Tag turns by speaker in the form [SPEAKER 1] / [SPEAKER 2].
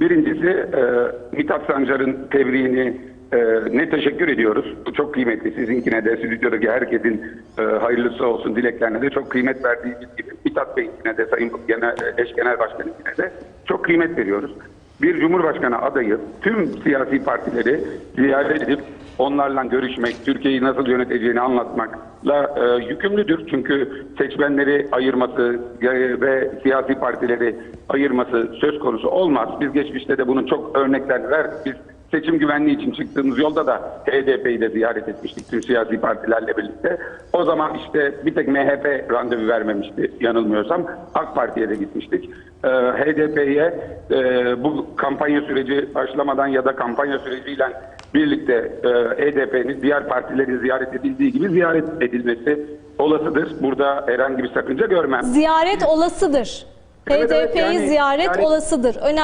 [SPEAKER 1] Birincisi e, Mithat Sancar'ın tebriğini e, ne teşekkür ediyoruz. Bu çok kıymetli. Sizinkine de, stüdyodaki herkesin e, hayırlısı olsun dileklerine de çok kıymet verdiğimiz gibi Mithat Bey'inkine de, Sayın Genel, Eş Genel Başkanı'nkine de çok kıymet veriyoruz. Bir Cumhurbaşkanı adayı tüm siyasi partileri ziyaret edip onlarla görüşmek, Türkiye'yi nasıl yöneteceğini anlatmakla e, yükümlüdür. Çünkü seçmenleri ayırması e, ve siyasi partileri ayırması söz konusu olmaz. Biz geçmişte de bunun çok örneklerini verdik. Biz seçim güvenliği için çıktığımız yolda da HDP'yi de ziyaret etmiştik tüm siyasi partilerle birlikte. O zaman işte bir tek MHP randevu vermemişti yanılmıyorsam. AK Parti'ye de gitmiştik. Ee, HDP'ye e, bu kampanya süreci başlamadan ya da kampanya süreciyle birlikte e, HDP'nin diğer partilerin ziyaret edildiği gibi ziyaret edilmesi olasıdır. Burada herhangi bir sakınca görmem.
[SPEAKER 2] Ziyaret olasıdır.
[SPEAKER 1] Evet, evet,
[SPEAKER 2] HDP'yi
[SPEAKER 1] yani-
[SPEAKER 2] ziyaret
[SPEAKER 1] yani-
[SPEAKER 2] olasıdır. Önemli.